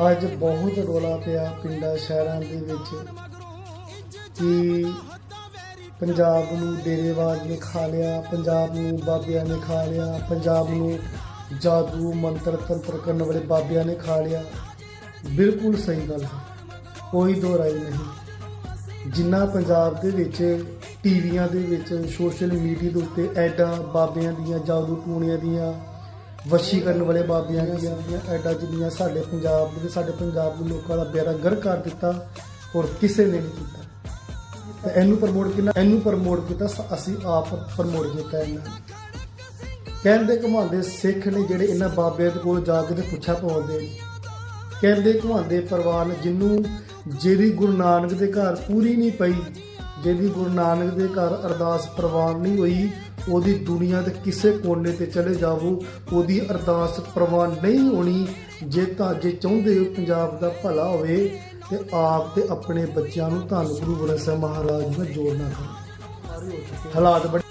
ਅੱਜ ਬਹੁਤ ਰੋਲਾ ਪਿਆ ਪਿੰਡਾਂ, ਸ਼ਹਿਰਾਂ ਦੇ ਵਿੱਚ ਕਿ ਪੰਜਾਬ ਨੂੰ ਡੇਰੇਵਾਦ ਨੇ ਖਾ ਲਿਆ, ਪੰਜਾਬ ਨੂੰ ਬਾਬਿਆਂ ਨੇ ਖਾ ਲਿਆ, ਪੰਜਾਬ ਨੂੰ ਜਾਦੂ ਮੰਤਰ ਤੰਤਰ ਕਰਨ ਵਾਲੇ ਬਾਬਿਆਂ ਨੇ ਖਾ ਲਿਆ। ਬਿਲਕੁਲ ਸਹੀ ਗੱਲ ਹੈ, ਕੋਈ ਦੋ ਰਾਏ ਨਹੀਂ। ਜਿੰਨਾ ਪੰਜਾਬ ਦੇ ਵਿੱਚ, ਟੀਵੀਆਂ ਦੇ ਵਿੱਚ, ਸੋਸ਼ਲ ਮੀਡੀਆ ਦੇ ਉੱਤੇ ਐਡਾਂ ਬਾਬਿਆਂ ਦੀਆਂ, ਜਾਦੂ ਟੂਣੀਆਂ ਦੀਆਂ ਵਸ਼ੀ ਕਰਨ ਵਾਲੇ ਬਾਬਿਆਂ ਦੀਆਂ ਐਡਾਂ ਜਿੰਨੀਆਂ ਸਾਡੇ ਪੰਜਾਬ ਦੇ, ਸਾਡੇ ਪੰਜਾਬ ਦੇ ਲੋਕਾਂ ਦਾ ਬੇੜਾ ਗਰ ਕਰ ਦਿੱਤਾ ਔਰ ਕਿਸੇ ਨੇ ਨਹੀਂ ਕੀਤਾ। ਤੇ ਇਹਨੂੰ ਪ੍ਰਮੋਟ ਕਿੰਨਾ ਇਹਨੂੰ ਪ੍ਰਮੋਟ ਕੀਤਾ ਅਸੀਂ ਆਪ ਪ੍ਰਮੋਟ ਕੀਤਾ ਇਹਨਾਂ। ਕਹਿੰਦੇ ਘਮਾਉਂਦੇ ਸਿੱਖ ਨੇ ਜਿਹੜੇ ਇਹਨਾਂ ਬਾਬਿਆਂ ਦੇ ਕੋਲ ਜਾ ਕੇ ਤੇ ਪੁੱਛਾ ਪਾਉਂਦੇ ਨੇ। ਕਹਿੰਦੇ ਘਮਾਉਂਦੇ ਪਰਿਵਾਰ ਨੇ ਜਿਹਨੂੰ ਜਿਹਦੀ ਗੁਰੂ ਨਾਨਕ ਦੇ ਘਰ ਪੂਰੀ ਨਹੀਂ ਪਈ ਜਿਹਦੀ ਗੁਰੂ ਨਾਨਕ ਦੇ ਘਰ ਅਰਦਾਸ ਪ੍ਰਵਾਨ ਨਹੀਂ ਹੋਈ, ਉਹਦੀ ਦੁਨੀਆ ਦੇ ਕਿਸੇ ਕੋਨੇ ਤੇ ਚਲੇ ਜਾਵੋ, ਉਹਦੀ ਅਰਦਾਸ ਪ੍ਰਵਾਨ ਨਹੀਂ ਹੋਣੀ। ਜੇ ਤਾਂ ਜੇ ਚਾਹੁੰਦੇ ਹੋ ਪੰਜਾਬ ਦਾ ਭਲਾ ਹੋਵੇ, ਤੇ ਆਪ ਤੇ ਆਪਣੇ ਬੱਚਿਆਂ ਨੂੰ ਧੰਨ ਗੁਰੂ ਗ੍ਰੰਥ ਸਾਹਿਬ ਮਹਾਰਾਜ ਨਾਲ ਜੋੜਨਾ ਕਰੋ। ਹਾਲਾਤ ਬੜੇ